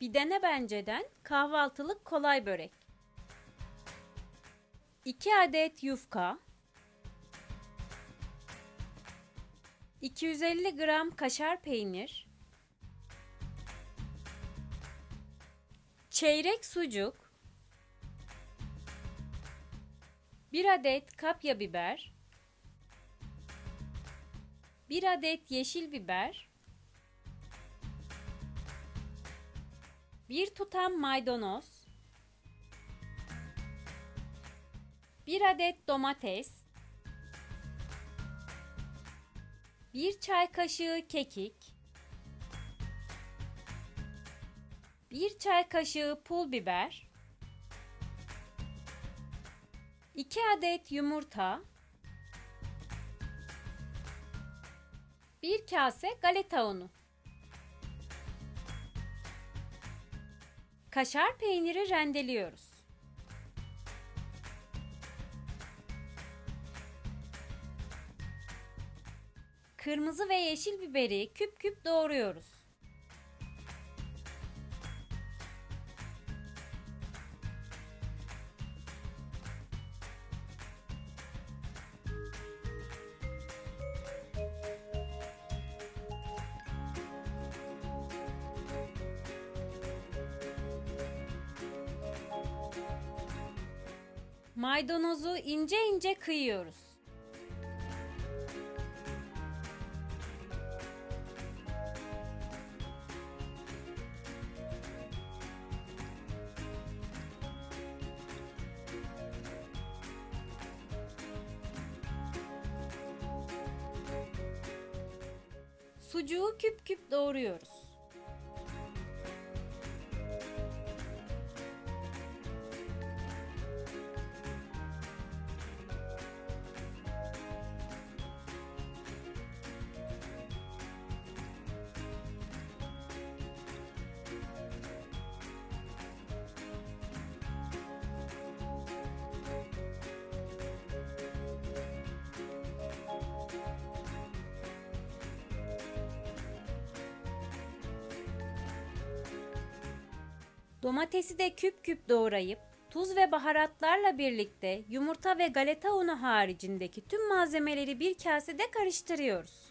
Bir dene benceden kahvaltılık kolay börek. 2 adet yufka. 250 gram kaşar peynir. Çeyrek sucuk. 1 adet kapya biber. 1 adet yeşil biber. 1 tutam maydanoz. 1 adet domates. 1 çay kaşığı kekik. 1 çay kaşığı pul biber. 2 adet yumurta. 1 kase galeta unu. Kaşar peyniri rendeliyoruz. Kırmızı ve yeşil biberi küp küp doğruyoruz. Maydanozu ince ince kıyıyoruz. Sucuğu küp küp doğruyoruz. Domatesi de küp küp doğrayıp tuz ve baharatlarla birlikte yumurta ve galeta unu haricindeki tüm malzemeleri bir kasede karıştırıyoruz.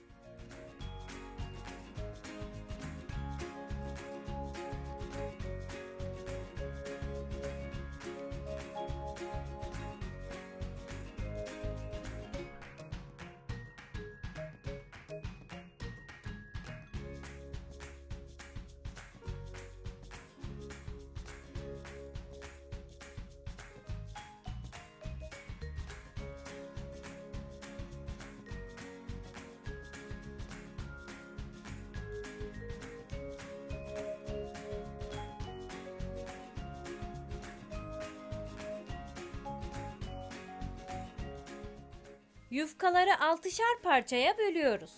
Yufkaları altışar parçaya bölüyoruz.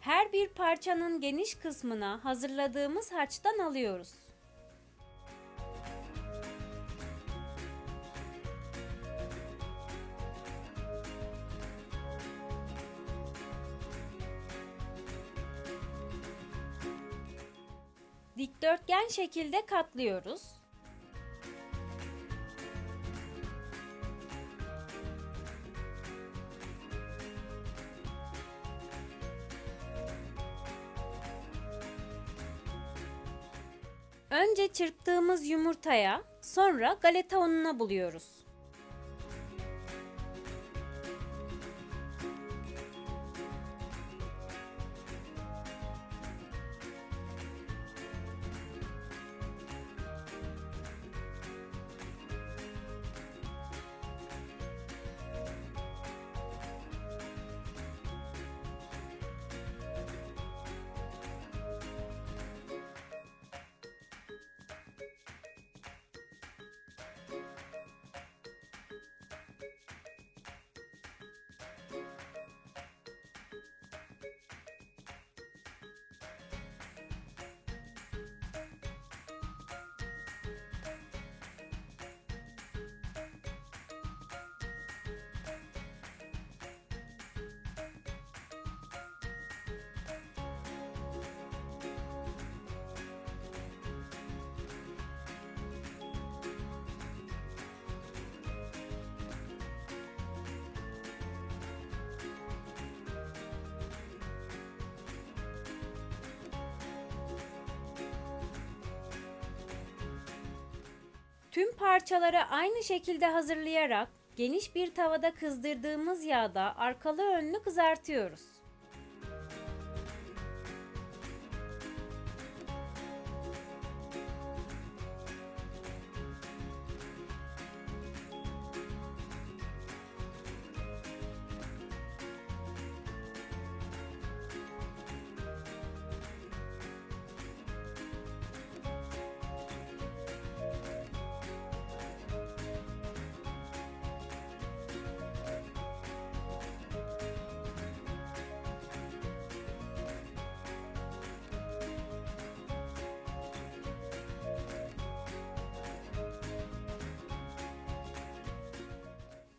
Her bir parçanın geniş kısmına hazırladığımız harçtan alıyoruz. Dikdörtgen şekilde katlıyoruz. Önce çırptığımız yumurtaya, sonra galeta ununa buluyoruz. Tüm parçaları aynı şekilde hazırlayarak geniş bir tavada kızdırdığımız yağda arkalı önlü kızartıyoruz.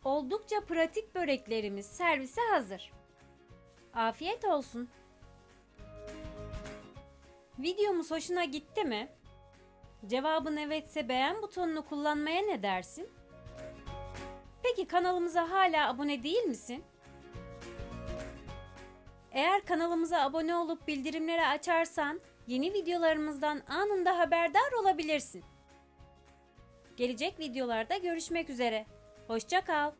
Oldukça pratik böreklerimiz servise hazır. Afiyet olsun. Videomuz hoşuna gitti mi? Cevabın evetse beğen butonunu kullanmaya ne dersin? Peki kanalımıza hala abone değil misin? Eğer kanalımıza abone olup bildirimleri açarsan yeni videolarımızdan anında haberdar olabilirsin. Gelecek videolarda görüşmek üzere. Hoşça kal.